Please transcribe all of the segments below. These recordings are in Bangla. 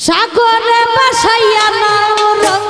সাগরে বাসাইয়া নাও রঙ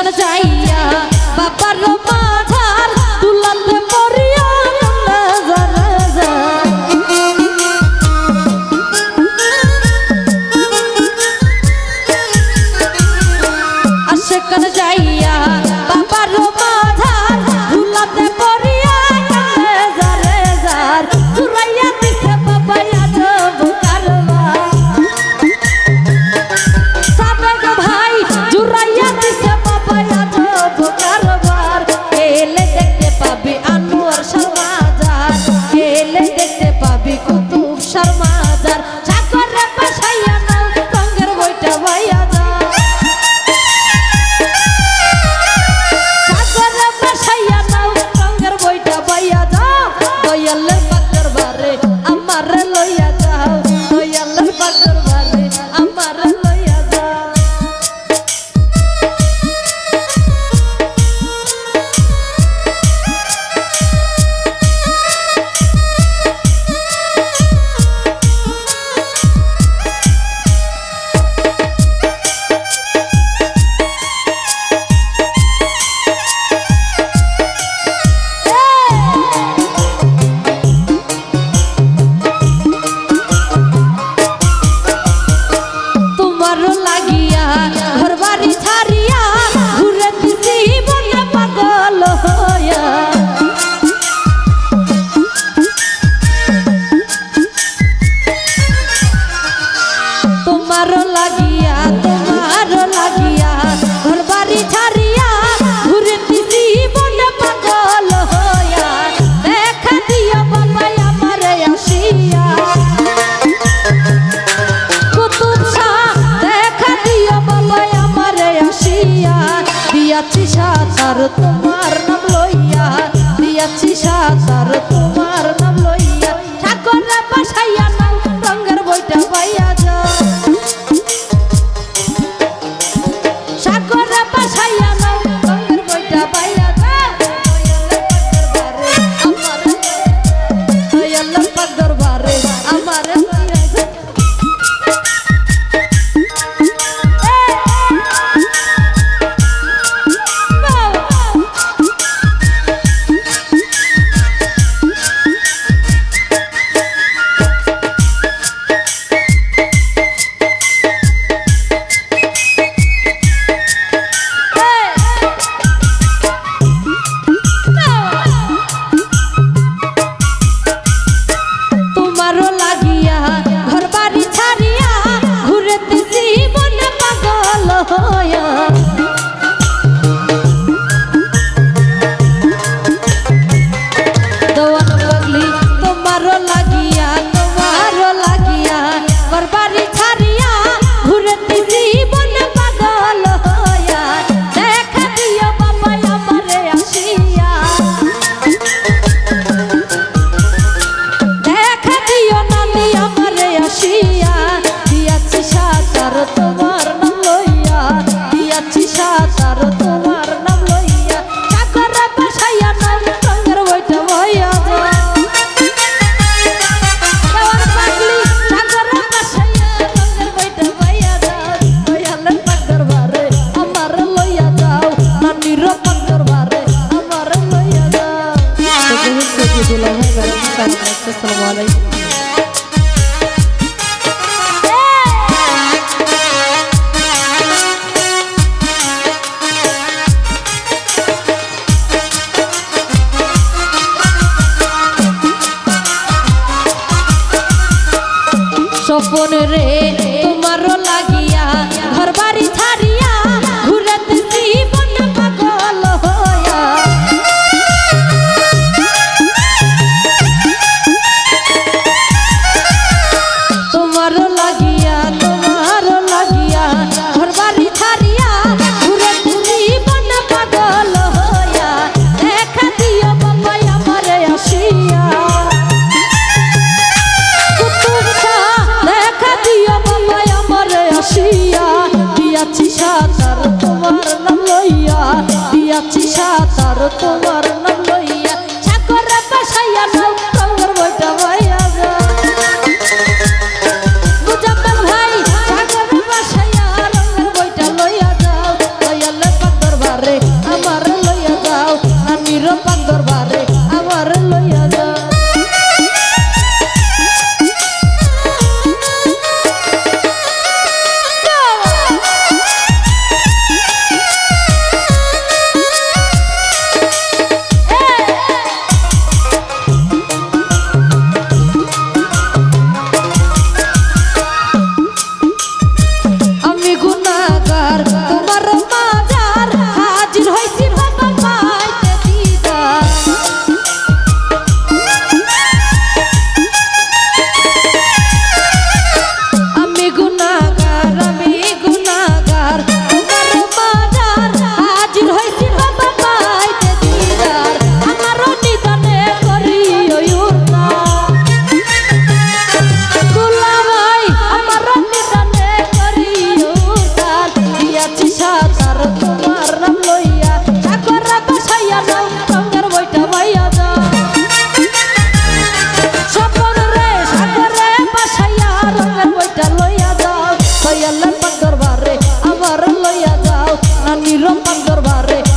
সন্তান যাইয়া বাবার মা ভাইয়া সংসার তোমার নাম লইয়া আসসালামু আলাইকুম স্বপন রে তোমারও লাগিয়া ঘর পাক দরবারে।